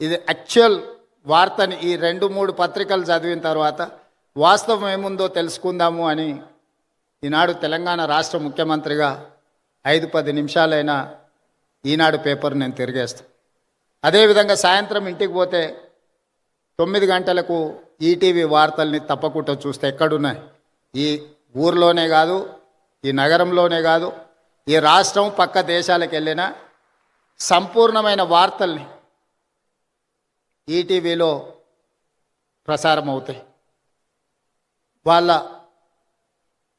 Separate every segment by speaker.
Speaker 1: ఇది యాక్చువల్ వార్తని ఈ రెండు మూడు పత్రికలు చదివిన తర్వాత వాస్తవం ఏముందో తెలుసుకుందాము అని ఈనాడు తెలంగాణ రాష్ట్ర ముఖ్యమంత్రిగా ఐదు పది నిమిషాలైనా ఈనాడు పేపర్ నేను తిరిగేస్తాను అదేవిధంగా సాయంత్రం ఇంటికి పోతే తొమ్మిది గంటలకు ఈటీవీ వార్తల్ని తప్పకుండా చూస్తే ఎక్కడున్నాయి? ఈ ఊర్లోనే కాదు ఈ నగరంలోనే కాదు ఈ రాష్ట్రం పక్క దేశాలకు వెళ్ళిన సంపూర్ణమైన వార్తల్ని ఈటీవీలో ప్రసారం అవుతాయి వాళ్ళ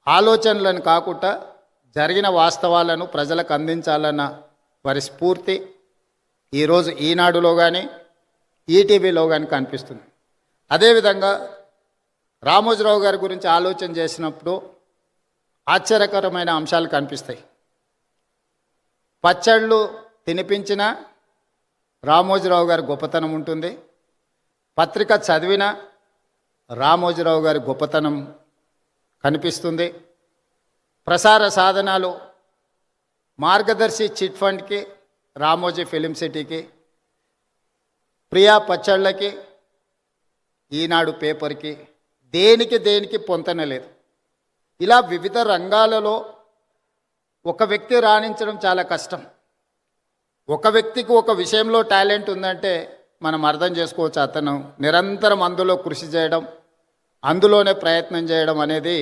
Speaker 1: ఆలోచనలను కాకుండా జరిగిన వాస్తవాలను ప్రజలకు అందించాలన్న వారి స్ఫూర్తి ఈరోజు ఈనాడులో కానీ ఈటీవీలో కానీ కనిపిస్తుంది. అదేవిధంగా రామోజీరావు గారి గురించి ఆలోచన చేసినప్పుడు ఆశ్చర్యకరమైన అంశాలు కనిపిస్తాయి. పచ్చళ్ళు తినిపించిన రామోజీరావు గారి గొప్పతనం ఉంటుంది. పత్రిక చదివిన రామోజీరావు గారి గొప్పతనం కనిపిస్తుంది. ప్రసార సాధనాలు మార్గదర్శి చిట్ ఫండ్కి రామోజీ ఫిలిం సిటీకి ప్రియా పచ్చళ్ళకి ఈనాడు పేపర్కి దేనికి దేనికి పొంతన లేదు. ఇలా వివిధ రంగాలలో ఒక వ్యక్తి రాణించడం చాలా కష్టం. ఒక వ్యక్తికి ఒక విషయంలో టాలెంట్ ఉందంటే మనం అర్థం చేసుకోవచ్చు అతను నిరంతరం అందులో కృషి చేయడం అందులోనే ప్రయత్నం చేయడం అనేది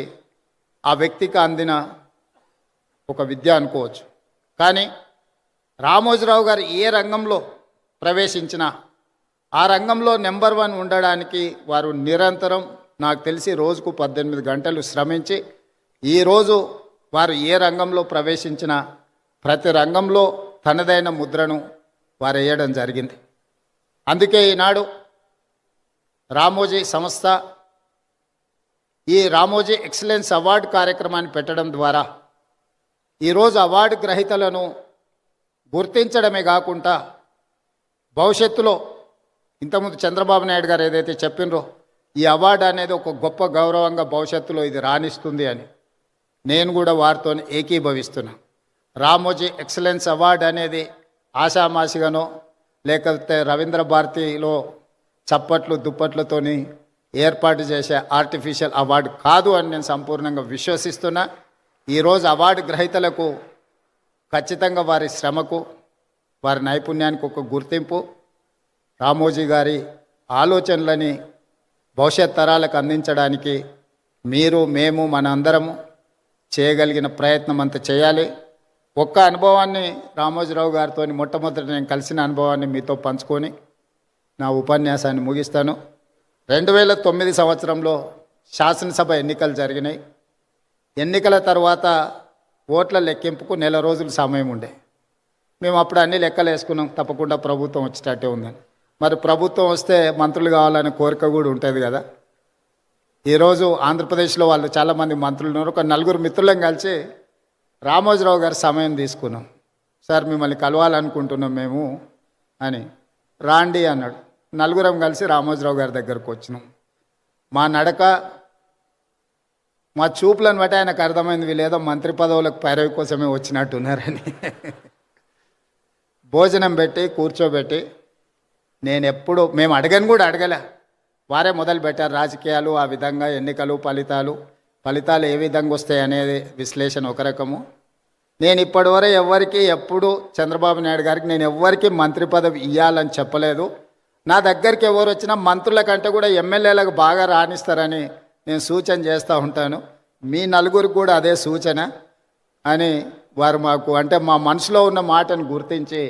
Speaker 1: ఆ వ్యక్తికి అందిన ఒక విద్య అనుకోవచ్చు. కానీ రామోజీరావు గారు ఏ రంగంలో ప్రవేశించినా ఆ రంగంలో నెంబర్ వన్ ఉండడానికి వారు నిరంతరం నాకు తెలిసి రోజుకు పద్దెనిమిది గంటలు శ్రమించి ఈరోజు వారు ఏ రంగంలో ప్రవేశించినా ప్రతి రంగంలో తనదైన ముద్రను వారు వేయడం జరిగింది. అందుకే ఈనాడు రామోజీ సంస్థ ఈ రామోజీ ఎక్సలెన్స్ అవార్డు కార్యక్రమాన్ని పెట్టడం ద్వారా ఈరోజు అవార్డు గ్రహీతలను గుర్తించడమే కాకుండా భవిష్యత్తులో ఇంతకుముందు చంద్రబాబు నాయుడు గారు ఏదైతే చెప్పినరో ఈ అవార్డు అనేది ఒక గొప్ప గౌరవంగా భవిష్యత్తులో ఇది రాణిస్తుంది అని నేను కూడా వారితో ఏకీభవిస్తున్నా. రామోజీ ఎక్సలెన్స్ అవార్డు అనేది ఆషామాషిగానో లేకపోతే రవీంద్ర భారతిలో చప్పట్లు దుప్పట్లతోని ఏర్పాటు చేసే ఆర్టిఫిషియల్ అవార్డు కాదు అని నేను సంపూర్ణంగా విశ్వసిస్తున్నా. ఈరోజు అవార్డు గ్రహీతలకు ఖచ్చితంగా వారి శ్రమకు వారి నైపుణ్యానికి ఒక గుర్తింపు. రామోజీ గారి ఆలోచనలని భవిష్యత్ తరాలకు అందించడానికి మీరు మేము మన అందరము చేయగలిగిన ప్రయత్నం అంత చేయాలి. ఒక్క అనుభవాన్ని రామోజీరావు గారితో మొట్టమొదటి నేను కలిసిన అనుభవాన్ని మీతో పంచుకొని నా ఉపన్యాసాన్ని ముగిస్తాను. రెండు వేల తొమ్మిది సంవత్సరంలో శాసనసభ ఎన్నికలు జరిగినాయి. ఎన్నికల తర్వాత ఓట్ల లెక్కింపుకు నెల రోజులు సమయం ఉండే. మేము అప్పుడు అన్ని లెక్కలు వేసుకున్నాం. తప్పకుండా ప్రభుత్వం వచ్చేటట్టే ఉందని మరి ప్రభుత్వం వస్తే మంత్రులు కావాలనే కోరిక కూడా ఉంటుంది కదా. ఈరోజు ఆంధ్రప్రదేశ్లో వాళ్ళు చాలామంది మంత్రులు ఉన్నారు ఒక నలుగురు మిత్రులను కలిసి రామోజీరావు గారి సమయం తీసుకున్నాం. సార్ మిమ్మల్ని కలవాలనుకుంటున్నాం మేము అని. రాండి అన్నాడు. నలుగురం కలిసి రామోజీరావు గారి దగ్గరకు వచ్చినాం. మా నడక మా చూపులను బట్టి ఆయనకు అర్థమైంది వీళ్ళేదో మంత్రి పదవులకు పైరవి కోసమే వచ్చినట్టున్నారని భోజనం పెట్టి కూర్చోబెట్టి నేను ఎప్పుడు మేము అడగను కూడా అడగలే. వారే మొదలు పెట్టారు రాజకీయాలు ఆ విధంగా ఎన్నికలు ఫలితాలు. ఫలితాలు ఏ విధంగా వస్తాయి అనేది విశ్లేషణ ఒక రకము. నేను ఇప్పటివరకు ఎవరికి ఎప్పుడు చంద్రబాబు నాయుడు గారికి నేను ఎవ్వరికి మంత్రి పదవి ఇవ్వాలని చెప్పలేదు. నా దగ్గరికి ఎవరు వచ్చినా మంత్రుల కంటే కూడా ఎమ్మెల్యేలకు బాగా రాణిస్తారని నేను సూచన చేస్తూ ఉంటాను. మీ నలుగురికి కూడా అదే సూచన అని వారు మాకు అంటే మా మనసులో ఉన్న మాటను గుర్తించి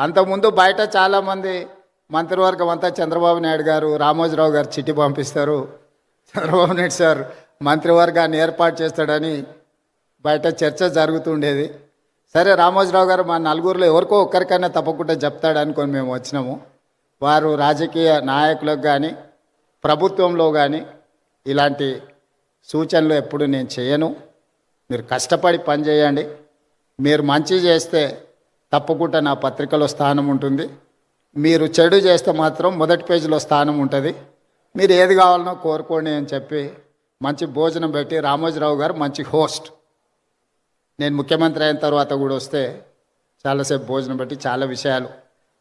Speaker 1: అంతకుముందు బయట చాలామంది మంత్రివర్గం అంతా చంద్రబాబు నాయుడు గారు రామోజీరావు గారు చిట్టి పంపిస్తారు. చంద్రబాబు నాయుడు సార్ మంత్రివర్గాన్ని ఏర్పాటు చేస్తాడని బయట చర్చ జరుగుతుండేది. సరే రామోజీరావు గారు మా నలుగురిలో ఎవరికో ఒక్కరికైనా తప్పకుండా చెప్తాడనుకొని మేము వచ్చినాము. వారు రాజకీయ నాయకులకు కానీ ప్రభుత్వంలో కానీ ఇలాంటి సూచనలు ఎప్పుడు నేను చేయను. మీరు కష్టపడి పని చేయండి మీరు మంచి చేస్తే తప్పకుండా నా పత్రికలో స్థానం ఉంటుంది. మీరు చెడు చేస్తే మాత్రం మొదటి పేజీలో స్థానం ఉంటుంది. మీరు ఏది కావాలనో కోరుకోండి అని చెప్పి మంచి భోజనం పెట్టి రామోజీరావు గారు మంచి హోస్ట్. నేను ముఖ్యమంత్రి అయిన తర్వాత కూడా వస్తే చాలాసేపు భోజనం పెట్టి చాలా విషయాలు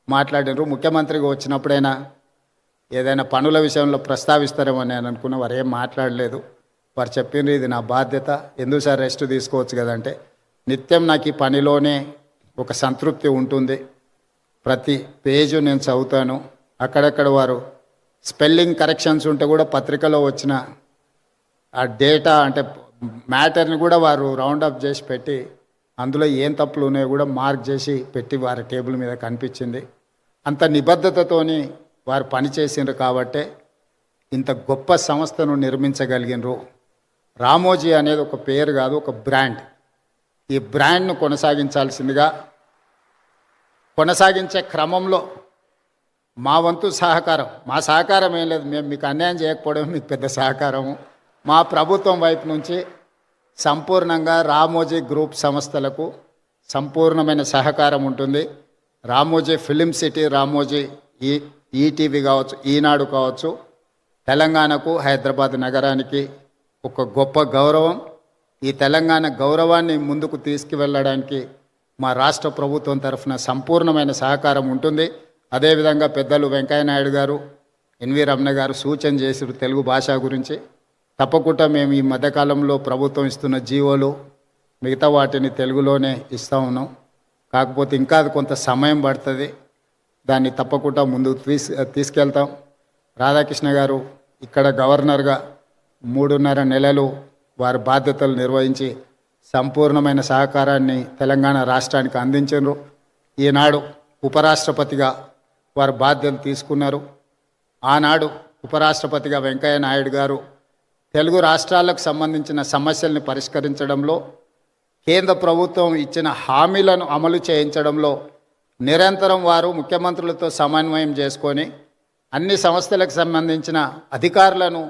Speaker 1: మాట్లాడినారు. ముఖ్యమంత్రిగా వచ్చినప్పుడైనా ఏదైనా పనుల విషయంలో ప్రస్తావిస్తారేమో నేను అనుకున్న వారు ఏం మాట్లాడలేదు. వారు చెప్పిండ్రు ఇది నా బాధ్యత. ఎందుకు సార్ రెస్ట్ తీసుకోవచ్చు కదంటే నిత్యం నాకు ఈ పనిలోనే ఒక సంతృప్తి ఉంటుంది. ప్రతి పేజు నేను చదువుతాను. అక్కడక్కడ వారు స్పెల్లింగ్ కరెక్షన్స్ ఉంటే కూడా పత్రికలో వచ్చిన ఆ డేటా అంటే మ్యాటర్ని కూడా వారు రౌండ్ అప్ చేసి పెట్టి అందులో ఏం తప్పులు ఉన్నాయో కూడా మార్క్ చేసి పెట్టి వారి టేబుల్ మీద కనిపించింది. అంత నిబద్ధతతోని వారు పనిచేసిండ్రు కాబట్టే ఇంత గొప్ప సంస్థను నిర్మించగలిగినరు. రామోజీ అనేది ఒక పేరు కాదు ఒక బ్రాండ్. ఈ బ్రాండ్ను కొనసాగించాల్సిందిగా కొనసాగించే క్రమంలో మా వంతు సహకారం. మా సహకారం ఏం లేదు మేము మీకు అన్యాయం చేయకపోవడం మీకు పెద్ద సహకారము. మా ప్రభుత్వం వైపు నుంచి సంపూర్ణంగా రామోజీ గ్రూప్ సంస్థలకు సంపూర్ణమైన సహకారం ఉంటుంది. రామోజీ ఫిలిం సిటీ రామోజీ ఈ ఈటీవీ కావచ్చు ఈనాడు కావచ్చు తెలంగాణకు హైదరాబాద్ నగరానికి ఒక గొప్ప గౌరవం. ఈ తెలంగాణ గౌరవాన్ని ముందుకు తీసుకువెళ్ళడానికి మా రాష్ట్ర ప్రభుత్వం తరఫున సంపూర్ణమైన సహకారం ఉంటుంది. అదేవిధంగా పెద్దలు వెంకయ్యనాయుడు గారు ఎన్వి రమణ గారు సూచన చేసారు తెలుగు భాష గురించి. తప్పకుండా మేము ఈ మధ్యకాలంలో ప్రభుత్వం ఇస్తున్న జీవోలు మిగతా వాటిని తెలుగులోనే ఇస్తూ ఉన్నాం. కాకపోతే ఇంకా అది కొంత సమయం పడుతుంది. దాన్ని తప్పకుండా ముందుకు తీసు తీసుకెళ్తాం. రాధాకృష్ణ గారు ఇక్కడ గవర్నర్గా మూడున్నర నెలలు వారి బాధ్యతలు నిర్వహించి సంపూర్ణమైన సహకారాన్ని తెలంగాణ రాష్ట్రానికి అందించారు ఈనాడు ఉపరాష్ట్రపతిగా వారు బాధ్యతలు తీసుకున్నారు. ఆనాడు ఉపరాష్ట్రపతిగా వెంకయ్య నాయుడు గారు తెలుగు రాష్ట్రాలకు సంబంధించిన సమస్యల్ని పరిష్కరించడంలో కేంద్ర ప్రభుత్వం ఇచ్చిన హామీలను అమలు చేయించడంలో నిరంతరం వారు ముఖ్యమంత్రులతో సమన్వయం చేసుకొని అన్ని సంస్థలకు సంబంధించిన అధికారులను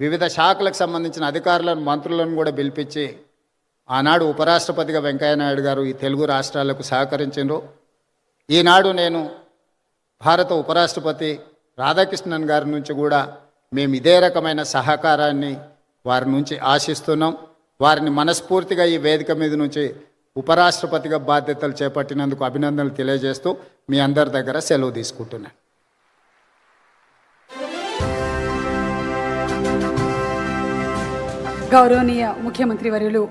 Speaker 1: వివిధ శాఖలకు సంబంధించిన అధికారులను మంత్రులను కూడా పిలిపించి ఆనాడు ఉపరాష్ట్రపతిగా వెంకయ్యనాయుడు గారు ఈ తెలుగు రాష్ట్రాలకు సహకరించారు ఈనాడు నేను భారత ఉపరాష్ట్రపతి రాధాకృష్ణన్ గారి నుంచి కూడా మేము ఇదే రకమైన సహకారాన్ని వారి నుంచి ఆశిస్తున్నాం. వారిని మనస్ఫూర్తిగా ఈ వేదిక మీద నుంచి ఉపరాష్ట్రపతిగా బాధ్యతలు చేపట్టినందుకు అభినందనలు తెలియజేస్తూ మీ అందరి దగ్గర సెలవు తీసుకుంటున్నాను.
Speaker 2: గౌరవనీయ ముఖ్యమంత్రి వర్యులు